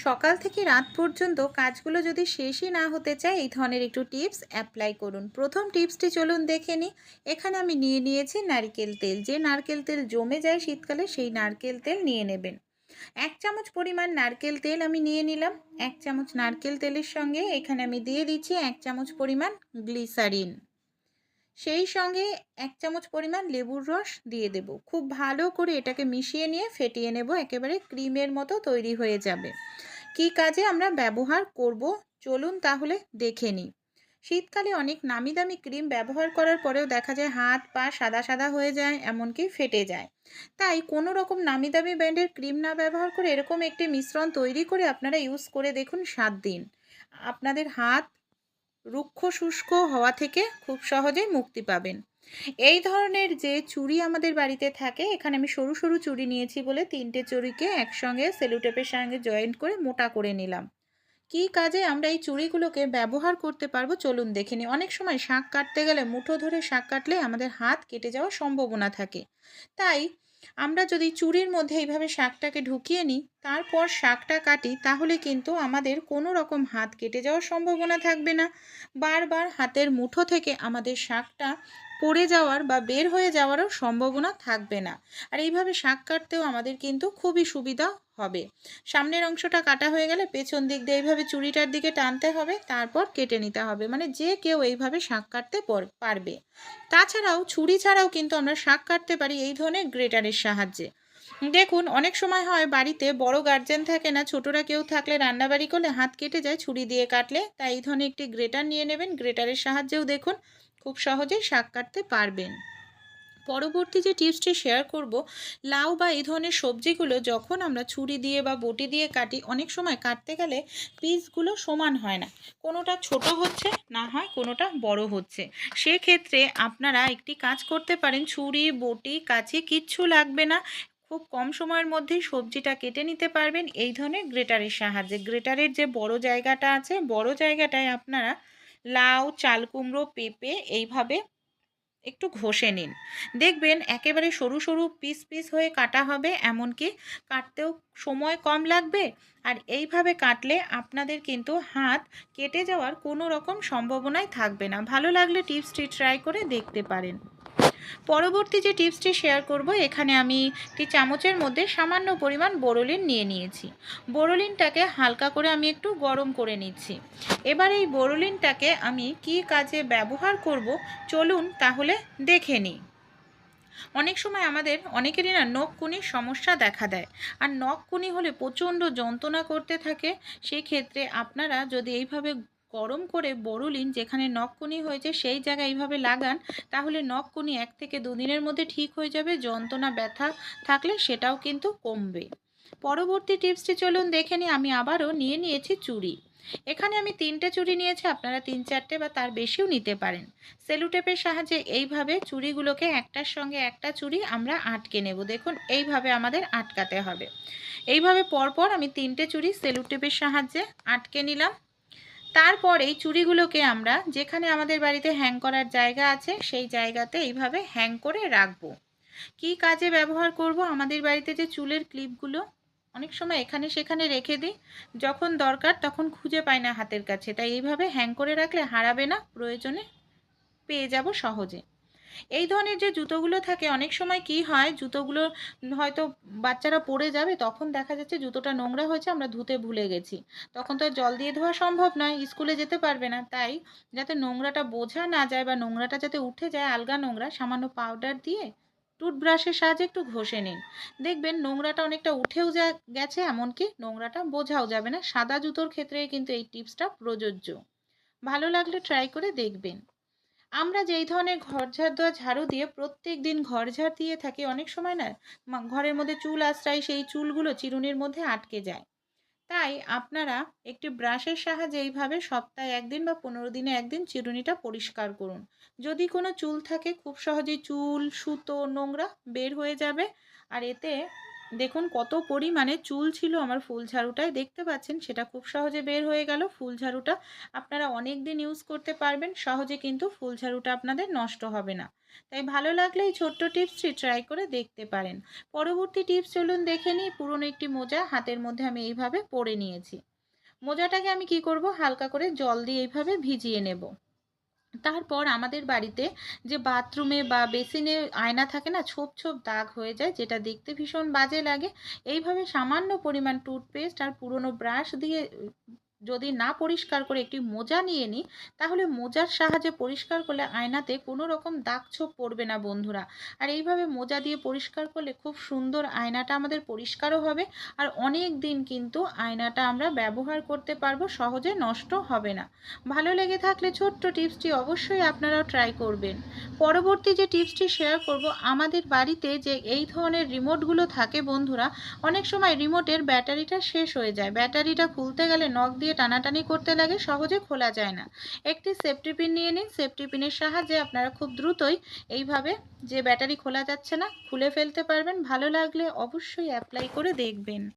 সকাল থেকে রাত পর্যন্ত কাজগুলো যদি শেষই না হতে চায়, এই ধরনের একটু টিপস অ্যাপ্লাই করুন। প্রথম টিপসটি চলুন দেখে নিই। এখানে আমি নিয়ে নিয়েছি নারকেল তেল। যে নারকেল তেল জমে যায় শীতকালে, সেই নারকেল তেল নিয়ে নেবেন। এক চামচ পরিমাণ নারকেল তেল আমি নিয়ে নিলাম। এক চামচ নারকেল তেলের সঙ্গে এখানে আমি দিয়ে দিচ্ছি এক চামচ পরিমাণ গ্লিসারিন। সেই সঙ্গে এক চামচ পরিমাণ লেবুর রস দিয়ে দেব। খুব ভালো করে এটাকে মিশিয়ে নিয়ে ফেটিয়ে নেব, একেবারে ক্রিমের মতো তৈরি হয়ে যাবে। কি কাজে আমরা ব্যবহার করব? চলুন তাহলে দেখে নিই। শীতকালে অনেক নামি দামি ক্রিম ব্যবহার করার পরেও দেখা যায় হাত, পা সাদা সাদা হয়ে যায়, এমনকি ফেটে যায়। তাই কোনো রকম নামি দামি ব্র্যান্ডের ক্রিম না ব্যবহার করে এরকম একটি মিশ্রণ তৈরি করে আপনারা ইউজ করে দেখুন সাত দিন। আপনাদের হাত রুক্ষ শুষ্ক হওয়া থেকে খুব সহজেই মুক্তি পাবেন। এই ধরনের যে চুড়ি আমাদের বাড়িতে থাকে, এখানে আমি সরু সরু চুড়ি নিয়েছি বলে তিনটে চুড়িকে একসঙ্গে সেলুটেপের সঙ্গে জয়েন্ট করে মোটা করে নিলাম। কী কাজে আমরা এই চুড়িগুলোকে ব্যবহার করতে পারব? চলুন দেখে নিই। অনেক সময় শাক কাটতে গেলে মুঠো ধরে শাক কাটলে আমাদের হাত কেটে যাওয়ার সম্ভাবনা থাকে। তাই আমরা যদি চুড়ির মধ্যে এইভাবে শাকটাকে ঢুকিয়ে নিই তারপর শাকটা কাটি, তাহলে কিন্তু আমাদের কোনো রকম হাত কেটে যাওয়ার সম্ভাবনা থাকবে না। বারবার হাতের মুঠো থেকে আমাদের শাকটা পড়ে যাওয়ার বা বের হয়ে যাওয়ারও সম্ভাবনা থাকবে না। আর এইভাবে শাক কাটতেও আমাদের কিন্তু খুবই সুবিধা হবে। সামনের অংশটা কাটা হয়ে গেলে পেছন দিক দিয়ে এইভাবে চুড়িটার দিকে টানতে হবে, তারপর কেটে নিতে হবে। মানে যে কেউ এইভাবে শাক কাটতে পারবে। তাছাড়াও ছুরি ছাড়াও কিন্তু আমরা শাক কাটতে পারি এই ধরনের গ্রেটারের সাহায্যে। দেখুন, অনেক সময় হয় বাড়িতে বড় গার্জেন থাকে না, ছোটরা কেউ থাকলে রান্নাবাড়ি করলে হাত কেটে যায়, ছুরি দিয়ে কাটলে, তাই এই ধরনের একটি গ্রেটার নিয়ে নেবেন। গ্রেটারের সাহায্যেও দেখুন, খুব সহজেই শাক কাটতে পারবেন। পরবর্তী যে টিপসটি শেয়ার করব, লাউ বা এই ধরনের সবজিগুলো যখন আমরা ছুরি দিয়ে বা বটি দিয়ে কাটি, অনেক সময় কাটতে গেলে পিসগুলো সমান হয় না। কোনোটা ছোট হচ্ছে, না হয় কোনোটা বড় হচ্ছে। সেক্ষেত্রে আপনারা একটি কাজ করতে পারেন, ছুরি, বটি কাছে কিচ্ছু লাগবে না। খুব কম সময়ের মধ্যেই সবজিটা কেটে নিতে পারবেন এই ধরনের গ্রেটারের সাহায্যে। গ্রেটারের যে বড় জায়গাটা আছে, বড় জায়গাটায় আপনারা লাউ, চাল কুমড়ো, পেঁপে এইভাবে একটু ঘষে নিন। দেখবেন একেবারে সরু সরু পিস পিস হয়ে কাটা হবে, এমনকি কাটতেও সময় কম লাগবে। আর এইভাবে কাটলে আপনাদের কিন্তু হাত কেটে যাওয়ার কোনো রকম সম্ভাবনাই থাকবে না। ভালো লাগলে টিপসটি ট্রাই করে দেখতে পারেন। পরবর্তী যে টিপসটি শেয়ার করব, এখানে আমি একটি চামচের মধ্যে সামান্য পরিমাণ বোরোলিন নিয়ে নিয়েছি। বোরোলিনটাকে হালকা করে আমি একটু গরম করে নিচ্ছি। এবার এই বোরোলিনটাকে আমি কি কাজে ব্যবহার করব, চলুন তাহলে দেখে নিই। অনেক সময় আমাদের অনেকেরই না নখকুনির সমস্যা দেখা দেয়। আর নখকুনি হলে প্রচণ্ড যন্ত্রণা করতে থাকে। সেই ক্ষেত্রে আপনারা যদি এইভাবে গরম করে বড়লিন যেখানে নখকুনি হয়েছে সেই জায়গায় এইভাবে লাগান, তাহলে নখকুনি এক থেকে দুদিনের মধ্যে ঠিক হয়ে যাবে, যন্ত্রণা, ব্যথা থাকলে সেটাও কিন্তু কমবে। পরবর্তী টিপসটি চলুন দেখে নিই, আমি আবারও নিয়ে নিয়েছি চুড়ি। এখানে আমি তিনটে চুড়ি নিয়েছি, আপনারা তিন চারটে বা তার বেশিও নিতে পারেন। সেলুটেপের সাহায্যে এইভাবে চুড়িগুলোকে একটার সঙ্গে একটা চুড়ি আমরা আটকে নেব। দেখুন, এইভাবে আমাদের আটকাতে হবে। এইভাবে পরপর আমি তিনটে চুড়ি সেলুটেপের সাহায্যে আটকে নিলাম। তারপর এই চুড়িগুলোকে আমরা যেখানে আমাদের বাড়িতে হ্যাং করার জায়গা আছে, সেই জায়গাতে এইভাবে হ্যাং করে রাখব। কি কাজে ব্যবহার করব? আমাদের বাড়িতে যে চুলের ক্লিপগুলো, অনেক সময় এখানে সেখানে রেখে দিই। যখন দরকার তখন খুঁজে পাই না হাতের কাছে। তাই এইভাবে হ্যাং করে রাখলে হারাবে না, প্রয়োজনে পেয়ে যাব সহজে। এই ধরনের যে জুতোগুলো থাকে, অনেক সময় কি হয়, জুতোগুলো হয়তো বাচ্চারা পরে যাবে, তখন দেখা যাচ্ছে জুতোটা নোংরা হয়েছে, আমরা ধুতে ভুলে গেছি। তখন তো জল দিয়ে ধোয়া সম্ভব নয়, স্কুলে যেতে পারবে না। তাই যাতে নোংরাটা বোঝা না যায় বা নোংরাটা যাতে উঠে যায়, আলগা নোংরা, সামান্য পাউডার দিয়ে টুথব্রাশের সাহায্যে একটু ঘষে নিন। দেখবেন নোংরাটা অনেকটা উঠেও যা গেছে, এমনকি নোংরাটা বোঝাও যাবে না। সাদা জুতোর ক্ষেত্রে কিন্তু এই টিপসটা প্রযোজ্য। ভালো লাগলে ট্রাই করে দেখবেন। আমরা যেই ধরনের ঘর ঝাড় দেওয়া ঝাড়ু দিয়ে প্রত্যেক দিন ঘর ঝাড় দিয়ে থাকি, অনেক সময় না ঘরের মধ্যে চুল আশ্রয় সেই চুলগুলো চিরুনির মধ্যে আটকে যায়। তাই আপনারা একটি ব্রাশের সাহায্যে এইভাবে সপ্তাহে একদিন বা পনেরো দিনে একদিন চিরুনিটা পরিষ্কার করুন। যদি কোনো চুল থাকে, খুব সহজেই চুল, সুতো, নোংরা বের হয়ে যাবে। আর এতে দেখুন কত পরিমাণে চুল ছিল আমার ফুল ঝাড়ুটায়। দেখতে পাচ্ছেন, সেটা খুব সহজে বের হয়ে গেল। ফুল ঝাড়ুটা আপনারা অনেক দিন ইউজ করতে পারবেন, সহজে কিন্তু ফুল ঝাড়ুটা আপনাদের নষ্ট হবে না। তাই ভালো লাগলে এই ছোট্ট টিপসটি ট্রাই করে দেখতে পারেন। পরবর্তী টিপস চলুন দেখে নিই, পুরনো একটি মোজা হাতের মধ্যে আমি এইভাবে পরে নিয়েছি। মোজাটাকে আমি কি করব? হালকা করে জল দিয়ে এইভাবে ভিজিয়ে নেব। তারপর আমাদের বাড়িতে যে বাথরুমে বা বেসিনে আয়না থাকে না, ছোপ ছোপ দাগ হয়ে যায়, যেটা দেখতে ভীষণ বাজে লাগে। এইভাবে সামান্য পরিমাণ টুথপেস্ট আর পুরনো ব্রাশ দিয়ে যদি না পরিষ্কার করে একটি মোজা নিয়ে নিই তাহলে মোজার সাহায্যে পরিষ্কার করলে আয়নাতে কোনো রকম দাগ ছোপ পড়বে না বন্ধুরা। আর এইভাবে মোজা দিয়ে পরিষ্কার করলে খুব সুন্দর আয়নাটা আমাদের পরিষ্কারও হবে আর অনেক দিন কিন্তু আয়নাটা আমরা ব্যবহার করতে পারব, সহজে নষ্ট হবে না। ভালো লেগে থাকলে ছোট্ট টিপসটি অবশ্যই আপনারাও ট্রাই করবেন। পরবর্তী যে টিপসটি শেয়ার করব, আমাদের বাড়িতে যে এই ধরনের রিমোটগুলো থাকে বন্ধুরা, অনেক সময় রিমোটের ব্যাটারিটা শেষ হয়ে যায়। ব্যাটারিটা খুলতে গেলে নখ দিয়ে টানাটানি করতে লাগে, সহজে খোলা যায় না। একটি সেফটি পিন নিয়ে নিন সেফটি পিনের সাহায্যে আপনারা খুব দ্রুতই এইভাবে যে ব্যাটারি খোলা যাচ্ছে না, খুলে ফেলতে পারবেন। ভালো লাগলে অবশ্যই অ্যাপ্লাই করে দেখবেন।